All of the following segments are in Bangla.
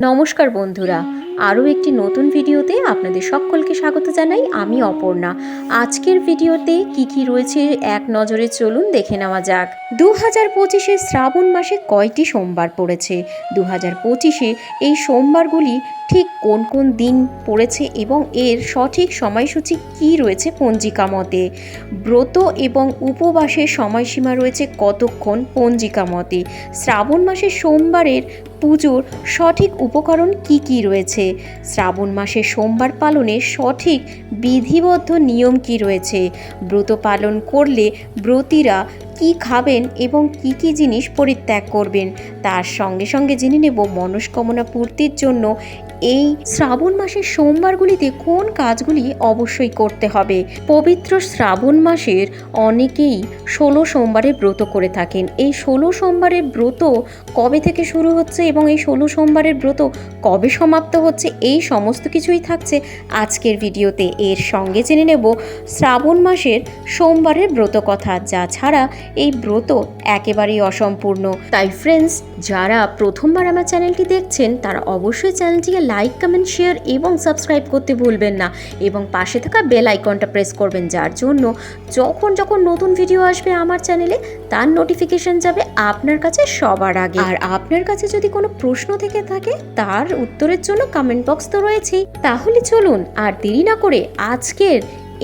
নমস্কার বন্ধুরা। আরও একটি নতুন ভিডিওতে আপনাদের সকলকে স্বাগত জানাই, আমি অপর্ণা। আজকের ভিডিওতে কি কি রয়েছে এক নজরে চলুন দেখে নেওয়া যাক। দু হাজার পঁচিশে শ্রাবণ মাসে কয়টি সোমবার পড়েছে? দু হাজার পঁচিশে এই সোমবারগুলি ঠিক কোন কোন দিন পড়েছে এবং এর সঠিক সময়সূচি কি রয়েছে পঞ্জিকা মতে? ব্রত এবং উপবাসের সময়সীমা রয়েছে কতক্ষণ পঞ্জিকা মতে? শ্রাবণ মাসের সোমবারের পুজোর সঠিক উপকরণ কি কি রয়েছে? শ্রাবণ মাসে সোমবার পালনে সঠিক বিধিবদ্ধ নিয়ম কি রয়েছে? ব্রত পালন করলে ব্রতীরা কি খাবেন এবং কি কি জিনিস পরিত্যাগ করবেন? তার সঙ্গে সঙ্গে জেনে নেব মনস্কামনা পূর্তির জন্য এই শ্রাবণ মাসের সোমবারগুলিতে কোন কাজগুলি অবশ্যই করতে হবে? পবিত্র শ্রাবণ মাসের অনেকেই ষোলো সোমবারের ব্রত করে থাকেন। এই ষোলো সোমবারের ব্রত কবে থেকে শুরু হচ্ছে এবং এই ষোলো সোমবারের ব্রত কবে সমাপ্ত হচ্ছে? এই সমস্ত কিছুই থাকছে আজকের ভিডিওতে। এর সঙ্গে জেনে নেব শ্রাবণ মাসের সোমবারের ব্রত কথা। যা ছাড়া এই ব্রত একেবারেই অসম্পূর্ণ। তাই ফ্রেন্ডস যারা প্রথমবার আমার চ্যানেলটি দেখছেন, তারা অবশ্যই চ্যানেলটিকে লাইক কমেন্ট শেয়ার এবং সাবস্ক্রাইব করতে ভুলবেন না। এবং পাশে থাকা বেল আইকনটা প্রেস করবেন যার জন্য যখন যখন নতুন ভিডিও আসবে আমার চ্যানেলে তার নোটিফিকেশন যাবে আপনার কাছে সবার আগে। আর আপনার কাছে যদি কোনো প্রশ্ন থেকে থাকে, তার উত্তরের জন্য কমেন্ট বক্স তো রয়েছেই। তাহলে চলুন আর দেরি না করে আজকের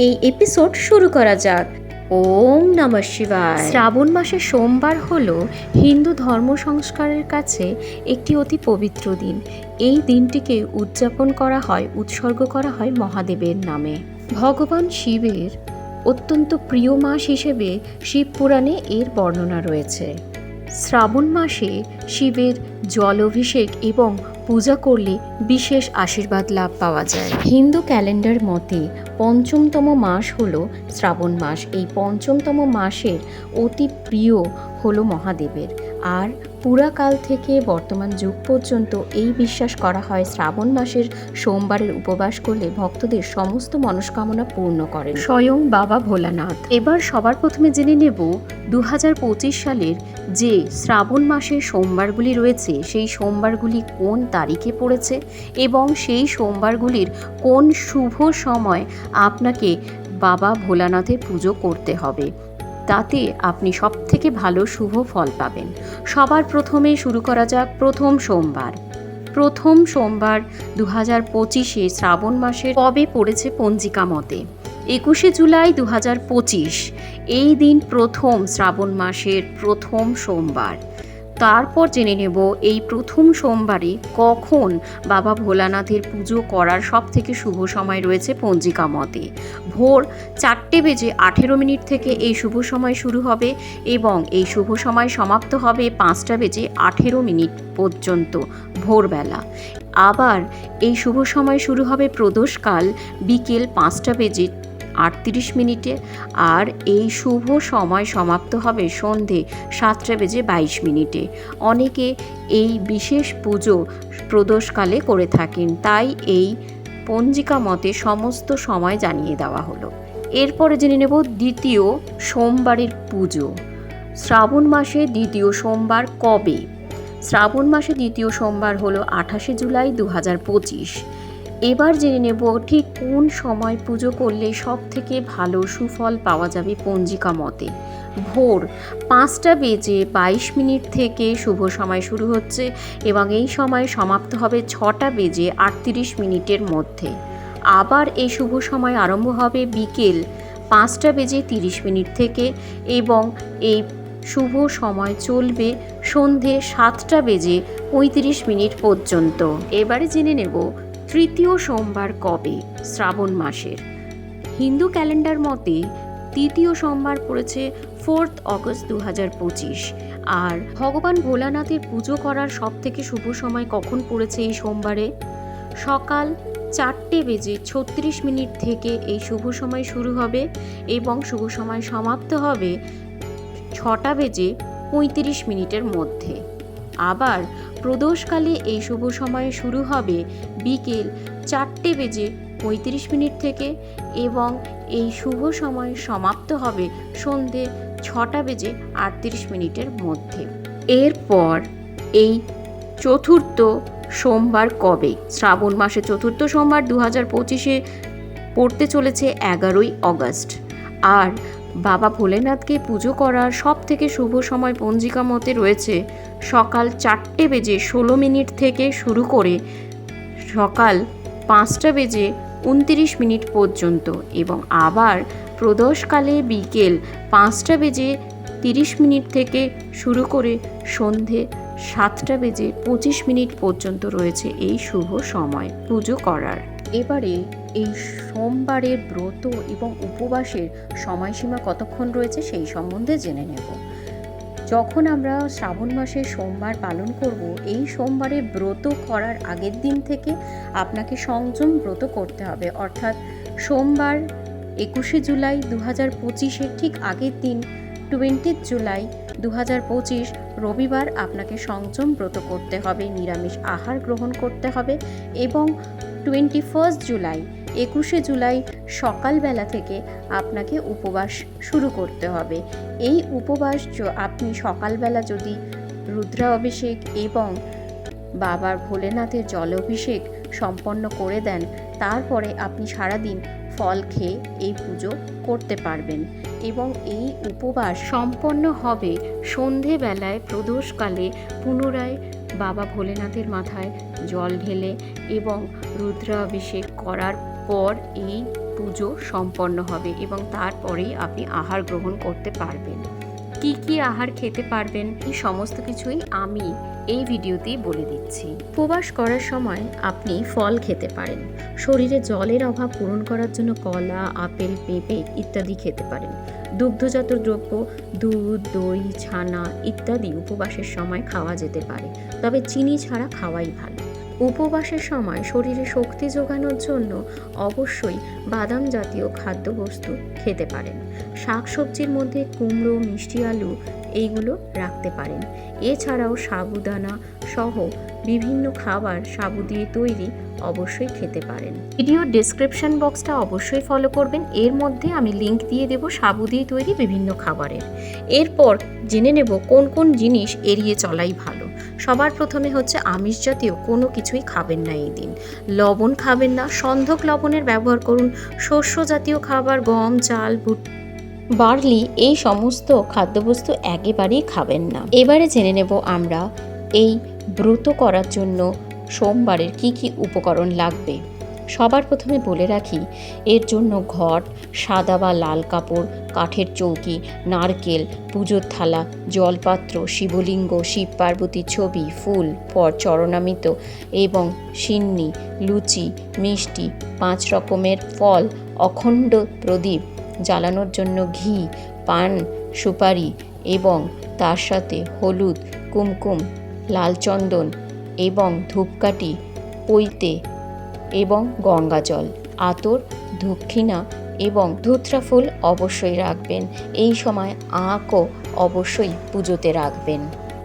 এই এপিসোড শুরু করা যাক। ওম নম শিবায়। শ্রাবণ মাসের সোমবার হল হিন্দু ধর্ম সংস্কারের কাছে একটি অতি পবিত্র দিন। এই দিনটিকে উদযাপন করা হয়, উৎসর্গ করা হয় মহাদেবের নামে। ভগবান শিবের অত্যন্ত প্রিয় মাস হিসেবে শিব পুরাণে এর বর্ণনা রয়েছে। শ্রাবণ মাসে শিবের জল অভিষেক এবং পূজা করলে বিশেষ আশীর্বাদ লাভ পাওয়া যায়। হিন্দু ক্যালেন্ডার মতে পঞ্চমতম মাস হল শ্রাবণ মাস। এই পঞ্চমতম মাসের অতি প্রিয় হলো মহাদেবের। আর পুরাকাল থেকে বর্তমান যুগ পর্যন্ত এই বিশ্বাস করা হয় শ্রাবণ মাসের সোমবারের উপবাস করলে ভক্তদের সমস্ত মনস্কামনা পূর্ণ করেন। স্বয়ং বাবা ভোলানাথ। এবার সবার প্রথমে জেনে নেব দু হাজার পঁচিশ সালের যে শ্রাবণ মাসের সোমবারগুলি রয়েছে, সেই সোমবারগুলি কোন তারিখে পড়েছে এবং সেই সোমবারগুলির কোন শুভ সময় আপনাকে বাবা ভোলানাথের পুজো করতে হবে। তাতে আপনি সব থেকে ভালো শুভ ফল পাবেন। সবার প্রথমে শুরু করা যাক প্রথম সোমবার। প্রথম সোমবার দু হাজার পঁচিশে শ্রাবণ মাসের কবে পড়েছে পঞ্জিকা মতে। একুশে জুলাই দু হাজার পঁচিশ, এই দিন প্রথম শ্রাবণ মাসের প্রথম সোমবার। তারপর জেনে নেব এই প্রথম সোমবারে কখন বাবা ভোলানাথের পুজো করার সব থেকে শুভ সময় রয়েছে পঞ্জিকা মতে। ভোর চারটে বেজে আঠেরো মিনিট থেকে এই শুভ সময় শুরু হবে এবং এই শুভ সময় সমাপ্ত হবে পাঁচটা বেজে আঠেরো মিনিট পর্যন্ত ভোরবেলা। আবার এই শুভ সময় শুরু হবে প্রদোষকাল বিকেল পাঁচটা বেজে আটত্রিশ মিনিটে। আর এই শুভ সময় সমাপ্ত হবে সন্ধে সাতটা বেজে বাইশ মিনিটে। অনেকে এই বিশেষ পুজো প্রদোষকালে করে থাকেন। তাই এই পঞ্জিকা মতে সমস্ত সময় জানিয়ে দেওয়া হলো। এরপরে জেনে নেব দ্বিতীয় সোমবারের পুজো। শ্রাবণ মাসে দ্বিতীয় সোমবার কবে? শ্রাবণ মাসে দ্বিতীয় সোমবার হলো আঠাশে জুলাই দু হাজার পঁচিশ। এবার জেনে নেব ঠিক কোন সময় পুজো করলে সব থেকে ভালো সুফল পাওয়া যাবে পঞ্জিকা মতে। ভোর পাঁচটা বেজে বাইশ মিনিট থেকে শুভ সময় শুরু হচ্ছে এবং এই সময় সমাপ্ত হবে ছটা বেজে আটত্রিশ মিনিটের মধ্যে। আবার এই শুভ সময় আরম্ভ হবে বিকেল পাঁচটা বেজে তিরিশ মিনিট থেকে এবং এই শুভ সময় চলবে সন্ধে সাতটা বেজে পঁয়ত্রিশ মিনিট পর্যন্ত। এবারে জেনে নেব তৃতীয় সোমবার কবে? শ্রাবণ মাসের। হিন্দু ক্যালেন্ডার মতে তৃতীয় সোমবার পড়েছে ফোর্থ অগস্ট দু হাজার পঁচিশ। আর ভগবান ভোলানাথের পুজো করার সব থেকে শুভ সময় কখন পড়েছে এই সোমবারে? সকাল চারটে বেজে ছত্রিশ মিনিট থেকে এই শুভ সময় শুরু হবে এবং শুভ সময় সমাপ্ত হবে ছটা বেজে পঁয়ত্রিশ মিনিটের মধ্যে। আবার প্রদোষকালে এই শুভ সময় শুরু হবে বিকেল চারটে বেজে পঁয়ত্রিশ মিনিট থেকে এবং এই শুভ সময় সমাপ্ত হবে সন্ধে ছটা বেজে আটত্রিশ মিনিটের মধ্যে। এরপর এই চতুর্থ সোমবার কবে? শ্রাবণ মাসে চতুর্থ সোমবার দু হাজার পঁচিশে পড়তে চলেছে এগারোই অগস্ট। আর বাবা ভোলেনাথকে পুজো করার সব থেকে শুভ সময় পঞ্জিকা মতে রয়েছে সকাল চারটে বেজে ষোলো মিনিট থেকে শুরু করে সকাল পাঁচটা বেজে উনতিরিশ মিনিট পর্যন্ত এবং আবার প্রদোষকালে বিকেল পাঁচটা বেজে তিরিশ মিনিট থেকে শুরু করে সন্ধে সাতটা বেজে পঁচিশ মিনিট পর্যন্ত রয়েছে এই শুভ সময় পুজো করার। এবারে এই সোমবারের ব্রত এবং উপবাসের সময়সীমা কতক্ষণ রয়েছে সেই সম্বন্ধে জেনে নেব। যখন আমরা শ্রাবণ মাসে সোমবার পালন করব, এই সোমবারে ব্রত করার আগের দিন থেকে আপনাকে সংযম ব্রত করতে হবে। অর্থাৎ সোমবার একুশে জুলাই দু হাজার পঁচিশের ঠিক আগের দিন, টোয়েন্টি জুলাই দু হাজার পঁচিশ রবিবার আপনাকে সংযম ব্রত করতে হবে, নিরামিষ আহার গ্রহণ করতে হবে এবং টোয়েন্টি ফার্স্ট জুলাই, একুশে জুলাই সকালবেলা থেকে আপনাকে উপবাস শুরু করতে হবে। এই উপবাস আপনি সকালবেলা যদি রুদ্রা অভিষেক এবং বাবার ভোলেনাথের জল অভিষেক সম্পন্ন করে দেন, তারপরে আপনি সারাদিন ফল খেয়ে এই পুজো করতে পারবেন। এবং এই উপবাস সম্পন্ন হবে সন্ধেবেলায়, প্রদোষকালে, পুনরায় বাবা ভোলেনাথের মাথায় জল ঢেলে এবং রুদ্রাভিষেক করার পর এই পুজো সম্পন্ন হবে এবং তারপরেই আপনি আহার গ্রহণ করতে পারবেন। কি কি আহার খেতে পারবেন, এই সমস্ত কিছুই আমি এই ভিডিওতেই বলে দিচ্ছি। উপবাস করার সময় আপনি ফল খেতে পারেন। শরীরে জলের অভাব পূরণ করার জন্য কলা, আপেল, পেঁপে ইত্যাদি খেতে পারেন। দুগ্ধজাত দ্রব্য, দুধ, দই, ছানা ইত্যাদি উপবাসের সময় খাওয়া যেতে পারে। তবে চিনি ছাড়া খাওয়াই ভালো। উপবাসের সময় শরীরে শক্তি যোগানোর জন্য অবশ্যই বাদাম জাতীয় খাদ্যবস্তু খেতে পারেন। শাকসবজির মধ্যে কুমড়ো, মিষ্টি আলু, এইগুলো রাখতে পারেন। এছাড়াও সাবুদানা সহ বিভিন্ন খাবার সাবু দিয়ে তৈরি অবশ্যই খেতে পারেন। ভিডিওর ডেসক্রিপশন বক্সটা অবশ্যই ফলো করবেন। এর মধ্যে আমি লিংক দিয়ে দেব সাবু দিয়ে তৈরি বিভিন্ন খাবারের। এরপর জেনে নেব কোন কোন জিনিস এড়িয়ে চলাই ভালো। সবার প্রথমে হচ্ছে আমিষ জাতীয় কোনো কিছুই খাবেন না এই দিন। লবণ খাবেন না, সন্ধক লবণের ব্যবহার করুন। শস্য জাতীয় খাবার, গম, চাল ভুট বার্লি এই সমস্ত খাদ্যবস্তু একেবারেই খাবেন না। এবারে জেনে নেব আমরা এই ব্রত করার জন্য সোমবারের কি কি উপকরণ লাগবে? সবার প্রথমে বলে রাখি, এর জন্য ঘট, সাদা বা লাল কাপড়, কাঠের চৌকি নারকেল, পুজোর থালা, জলপাত্র, শিবলিঙ্গ, শিব পার্বতীর ছবি, ফুল, পর চরণামিত এবং সিন্নি, লুচি, মিষ্টি, পাঁচ রকমের ফল, অখণ্ড প্রদীপ, জ্বালানোর জন্য ঘি, পান, সুপারি এবং তার সাথে হলুদ, কুমকুম লাল চন্দন এবং ধূপকাঠি, পৈতে এবং গঙ্গাজল। আতর দক্ষিণা এবং ধুত্রা ফুল অবশ্যই রাখবেন। এই সময় আঁকও অবশ্যই পুজোতে রাখবেন।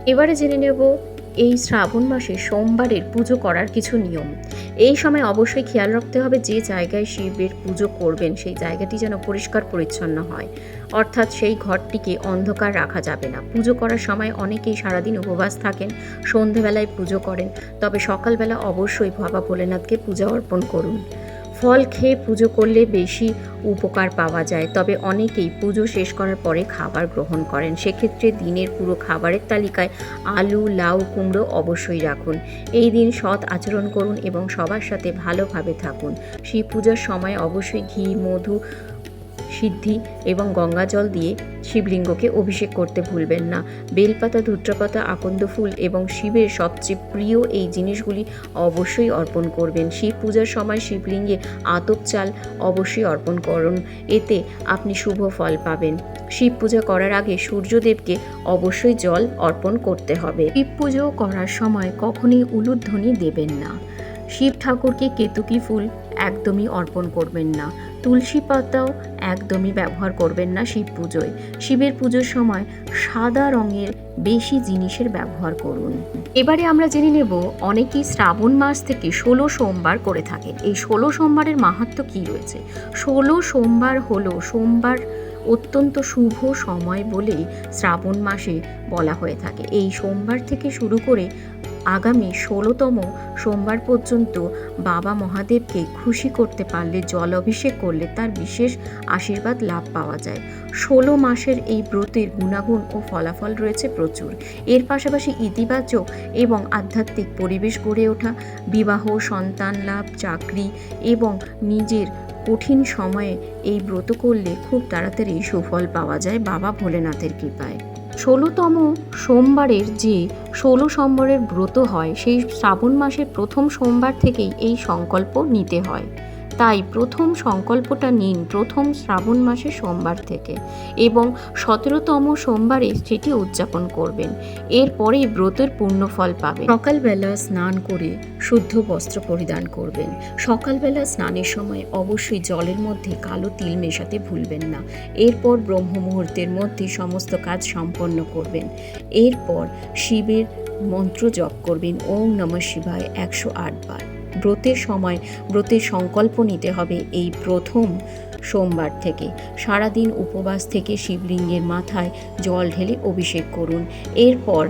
এবারে জেনে নেব এই শ্রাবণ মাসে সোমবারের পুজো করার কিছু নিয়ম। এই সময় অবশ্যই খেয়াল রাখতে হবে যে জায়গায় শিবের পুজো করবেন, সেই জায়গাটি যেন পরিষ্কার পরিচ্ছন্ন হয়। অর্থাৎ সেই ঘরটিকে অন্ধকার রাখা যাবে না। পুজো করার সময় অনেকেই সারাদিন উপবাস থাকেন, সন্ধেবেলায় পুজো করেন, তবে সকালবেলা অবশ্যই বাবা ভোলেনাথকে পূজা অর্পণ করুন। ফল খেয়ে পুজো করলে বেশি উপকার পাওয়া যায়, তবে অনেকেই পুজো শেষ করার পরে খাবার গ্রহণ করেন। সেক্ষেত্রে দিনের পুরো খাবারের তালিকায় আলু, লাউ, কুমড়ো অবশ্যই রাখুন। এই দিন সৎ আচরণ করুন এবং সবার সাথে ভালোভাবে থাকুন। শিব পূজার সময় অবশ্যই ঘি, মধু সিদ্ধি এবং গঙ্গা জল দিয়ে শিবলিঙ্গকে অভিষেক করতে ভুলবেন না। বেলপাতা, ধূত্রপাতা, আকন্দ ফুল এবং শিবের সবচেয়ে প্রিয় এই জিনিসগুলি অবশ্যই অর্পণ করবেন। শিব পূজার সময় শিবলিঙ্গে আতপ চাল অবশ্যই অর্পণ করুন। এতে আপনি শুভ ফল পাবেন। শিব পূজা করার আগে সূর্যদেবকে অবশ্যই জল অর্পণ করতে হবে। শিব পুজো করার সময় কখনই উলুধ্বনি দেবেন না। শিব ঠাকুরকে কেতুকি ফুল একদমই অর্পণ করবেন না। তুলসী পাতাও একদমই ব্যবহার করবেন না শিব পুজোয়। শিবের পুজোর সময় সাদা রঙের বেশি জিনিসের ব্যবহার করুন। এবারে আমরা জেনে নেব অনেকেই শ্রাবণ মাস থেকে ষোলো সোমবার করে থাকেন। এই ষোলো সোমবারের মাহাত্ম কী রয়েছে? ষোলো সোমবার হলো সোমবার অত্যন্ত শুভ সময় বলে শ্রাবণ মাসে বলা হয়ে থাকে। এই সোমবার থেকে শুরু করে আগামী ষোলোতম সোমবার পর্যন্ত বাবা মহাদেবকে খুশি করতে পারলে, জল অভিষেক করলে তার বিশেষ আশীর্বাদ লাভ পাওয়া যায়। ষোলো মাসের এই ব্রতের গুণাগুণ ও ফলাফল রয়েছে প্রচুর। এর পাশাপাশি ইতিবাচক এবং আধ্যাত্মিক পরিবেশ গড়ে ওঠা, বিবাহ, সন্তান লাভ, চাকরি এবং নিজের কঠিন সময়ে এই ব্রত করলে খুব তাড়াতাড়ি সুফল পাওয়া যায় বাবা ভোলেনাথের কৃপায়। ষোলোতম সোমবারের যে ষোলো সম্বরের ব্রত হয়, সেই শ্রাবণ মাসের প্রথম সোমবার থেকেই এই সংকল্প নিতে হয়। তাই প্রথম সংকল্পটা নিন প্রথম শ্রাবণ মাসের সোমবার থেকে এবং সতেরোতম সোমবারে সেটি উদযাপন করবেন। এরপরেই ব্রতের পূর্ণ ফল পাবেন। সকালবেলা স্নান করে শুদ্ধ বস্ত্র পরিধান করবেন। সকালবেলা স্নানের সময় অবশ্যই জলের মধ্যে কালো তিল মেশাতে ভুলবেন না। এরপর ব্রহ্ম মুহূর্তের মধ্যে সমস্ত কাজ সম্পন্ন করবেন। এরপর শিবের মন্ত্র জপ করবেন। ওম নমঃ শিবায় একশো আট বার। ব্রতের সময় ব্রতের সংকল্প নিতে হবে এই প্রথম সোমবার থেকে। সারাদিন উপবাস থেকে শিবলিঙ্গের মাথায় জল ঢেলে অভিষেক করুন। এরপর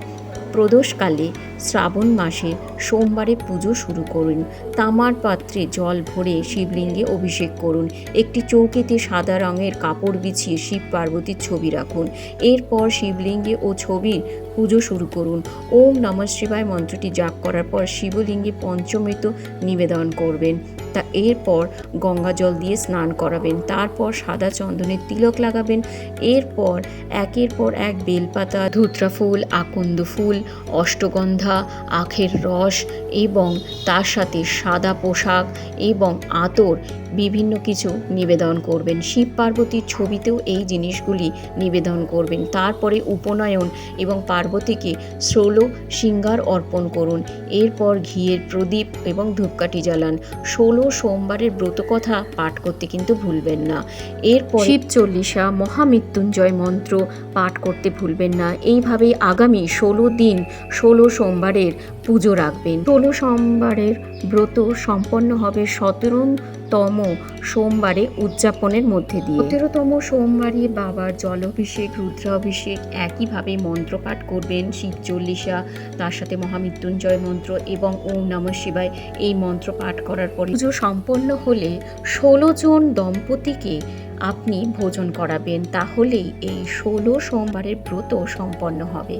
প্রদোষকালে শ্রাবণ মাসে সোমবারে পুজো শুরু করুন। তামার পাত্রে জল ভরে শিবলিঙ্গে অভিষেক করুন। একটি চৌকিতে সাদা রঙের কাপড় বিছিয়ে শিব পার্বতীর ছবি রাখুন। এরপর শিবলিঙ্গে ও ছবির পুজো শুরু করুন। ওম নমঃ শিবায় মন্ত্রটি জাপ করার পর শিবলিঙ্গে পঞ্চমৃত নিবেদন করবেন। তা এরপর গঙ্গা জল দিয়ে স্নান করাবেন, তারপর সাদা চন্দনের তিলক লাগাবেন, এরপর একের পর এক বেলপাতা, ধুত্রা ফুল, আকন্দ ফুল, অষ্টগন্ধা, আখের রস এবং তার সাথে সাদা পোশাক এবং আতর বিভিন্ন কিছু নিবেদন করবেন। শিব পার্বতীর ছবিতেও এই জিনিসগুলি নিবেদন করবেন। তারপরে উপনয়ন এবং পার্বতীকে ষোলো সিঙ্গার অর্পণ করুন। এরপর ঘিয়ের প্রদীপ এবং ধূপকাঠি জ্বালান। ষোলো সোমবারের ব্রতকথা পাঠ করতে কিন্তু ভুলবেন না। এরপর শিব চল্লিশা, মহামৃত্যুঞ্জয় মন্ত্র পাঠ করতে ভুলবেন না। এইভাবেই আগামী ষোলো দিন, ষোলো সোমবারের পুজো রাখবেন। ষোলো সোমবারের ব্রত সম্পন্ন হবে সতেরোতম সোমবারে উদযাপনের মধ্যে দিয়ে। সতেরোতম সোমবারে বাবার জলাভিষেক, রুদ্রাভিষেক একইভাবে মন্ত্রপাঠ করবেন শিব চল্লিশা, তার সাথে মহামৃত্যুঞ্জয় মন্ত্র এবং ওম নমঃ শিবায় এই মন্ত্র পাঠ করার পরে পুজো সম্পন্ন হলে ষোলো জন দম্পতিকে আপনি ভোজন করাবেন, তাহলেই এই ষোলো সোমবারের ব্রত সম্পন্ন হবে।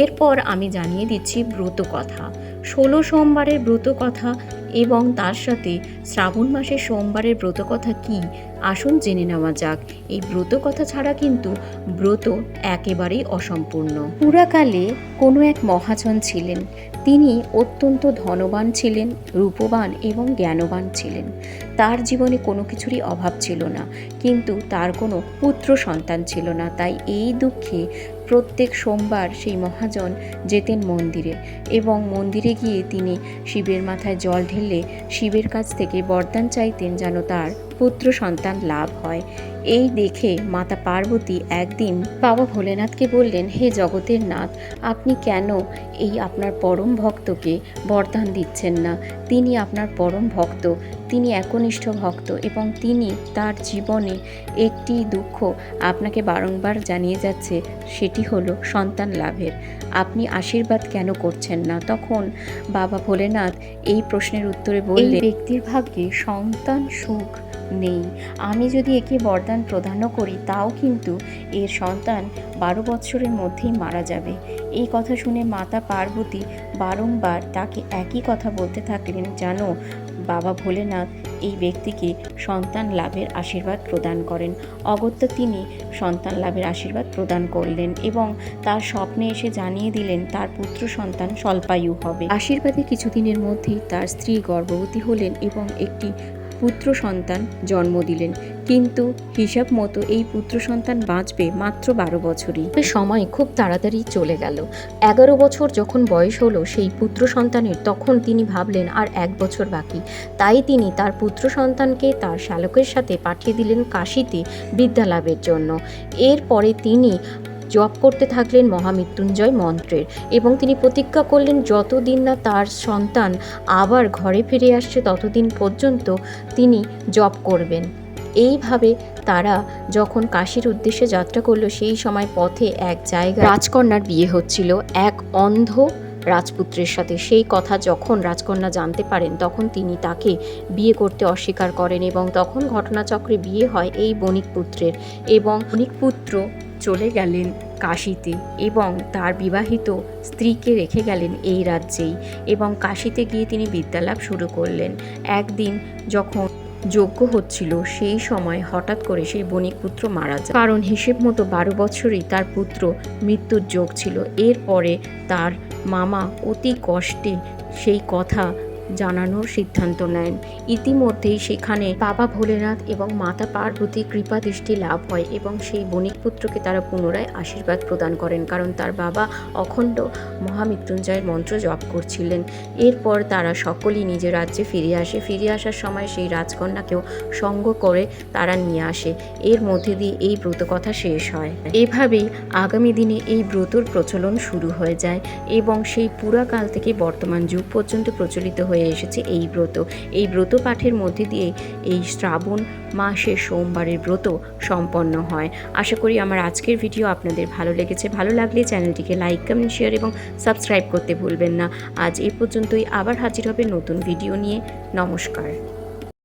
এরপর আমি জানিয়ে দিচ্ছি ব্রত কথা। ষোলো সোমবারের ব্রত কথা এবং তার সাথে শ্রাবণ মাসের সোমবারের ব্রত কথা কি? আসুন জেনে নেওয়া যাক। এই ব্রত কথা ছাড়া কিন্তু ব্রত একেবারেই অসম্পূর্ণ। পুরাকালে কোনো এক মহাজন ছিলেন। তিনি অত্যন্ত ধনবান ছিলেন, রূপবান এবং জ্ঞানবান ছিলেন। তার জীবনে কোনো কিছুরই অভাব ছিল না। কিন্তু তার কোনো পুত্র সন্তান ছিল না। তাই এই দুঃখে প্রত্যেক সোমবার সেই মহাজন যেতেন মন্দিরে এবং মন্দিরে গিয়ে তিনি শিবের মাথায় জল ঢেলে শিবের কাছ থেকে বরদান চাইতেন যেন তার পুত্র সন্তান লাভ হয়। এই দেখে মাতা পার্বতী একদিন বাবা ভোলেনাথকে বললেন, হে জগতের নাথ, আপনি কেন এই আপনার পরম ভক্তকে বরদান দিচ্ছেন না? তিনি আপনার পরম ভক্ত তিনি একনিষ্ঠ ভক্ত এবং তিনি তার জীবনে একটি দুঃখ আপনাকে বারংবার জানিয়ে যাচ্ছে, সেটি হলো সন্তান লাভের। আপনি আশীর্বাদ কেন করছেন না? তখন বাবা ভোলেনাথ এই প্রশ্নের উত্তরে বললেন ব্যক্তির ভাগ্যে সন্তান সুখ নেই। আমি যদি একে বরদান প্রদানও করি, তাও কিন্তু এর সন্তান বারো বৎসরের মধ্যেই মারা যাবে। এই কথা শুনে মাতা পার্বতী বারংবার তাকে একই কথা বলতে থাকলেন, জানো বাবা ভোলেনাথ এই ব্যক্তিকে সন্তান লাভের আশীর্বাদ প্রদান করেন। অগত্যা তিনি সন্তান লাভের আশীর্বাদ প্রদান করলেন এবং তার স্বপ্নে এসে জানিয়ে দিলেন, তার পুত্র সন্তান স্বল্পায়ু হবে। আশীর্বাদে কিছুদিনের মধ্যেই তার স্ত্রী গর্ভবতী হলেন এবং একটি পুত্র সন্তান জন্ম দিলেন। কিন্তু হিসাব মতো এই পুত্র সন্তান বাঁচবে মাত্র বারো বছরই। সময় খুব তাড়াতাড়ি চলে গেল। এগারো বছর যখন বয়স হলো সেই পুত্র সন্তানের, তখন তিনি ভাবলেন, আর এক বছর বাকি। তাই তিনি তার পুত্র সন্তানকে তার শ্যালকের সাথে পাঠিয়ে দিলেন কাশিতে বিদ্যালাভের জন্য। এরপরে তিনি জপ করতে থাকলেন মহামৃত্যুঞ্জয় মন্ত্রের এবং তিনি প্রতিজ্ঞা করলেন, যতদিন না তার সন্তান আবার ঘরে ফিরে আসছে, ততদিন পর্যন্ত তিনি জপ করবেন। এইভাবে তারা যখন কাশীর উদ্দেশ্যে যাত্রা করল, সেই সময় পথে এক জায়গায় রাজকন্যার বিয়ে হচ্ছিল। এক অন্ধ রাজপুত্রের সাথে সেই কথা যখন রাজকন্যা জানতে পারেন, তখন তিনি তাকে বিয়ে করতে অস্বীকার করেন এবং তখন ঘটনাচক্রে বিয়ে হয় এই বণিক পুত্রের এবং বণিক পুত্র চলে গেলেন কাশিতে এবং তার বিবাহিত স্ত্রীকে রেখে গেলেন এই রাজ্যেই এবং কাশিতে গিয়ে তিনি বিদ্যালাভ শুরু করলেন। একদিন যখন যজ্ঞ হচ্ছিল, সেই সময় হঠাৎ করে সেই বণিক পুত্র মারা যায়। কারণ হিসেব মতো বারো বছরই তার পুত্র মৃত্যুর যোগ ছিল। এরপরে তার মামা অতি কষ্টে সেই কথা জানানোর সিদ্ধান্ত নেন। ইতিমধ্যেই সেখানে বাবা ভোলেনাথ এবং মাতা পার্বতী কৃপা দৃষ্টি লাভ হয় এবং সেই বণিক পুত্রকে তারা পুনরায় আশীর্বাদ প্রদান করেন কারণ তার বাবা অখণ্ড মহামৃত্যুঞ্জয়ের মন্ত্র জপ করছিলেন। এরপর তারা সকলেই নিজ রাজ্যে ফিরে আসে। ফিরে আসার সময় সেই রাজকন্যাকেও সঙ্গ করে তারা নিয়ে আসে। এর মধ্যে দিয়ে এই ব্রত কথা শেষ হয়। এভাবেই আগামী দিনে এই ব্রতর প্রচলন শুরু হয়ে যায় এবং সেই পুরাকাল থেকে বর্তমান যুগ পর্যন্ত প্রচলিত হয়ে এসেছে এই ব্রত। এই ব্রত পাঠের মধ্যে দিয়ে এই শ্রাবণ মাসের সোমবারের ব্রত সম্পন্ন হয়। আশা করি আমার আজকের ভিডিও আপনাদের ভালো লেগেছে। ভালো লাগলে চ্যানেলটিকে লাইক, কমেন্ট, শেয়ার এবং সাবস্ক্রাইব করতে ভুলবেন না। আজ এই পর্যন্তই। আবার হাজির হবে নতুন ভিডিও নিয়ে। নমস্কার।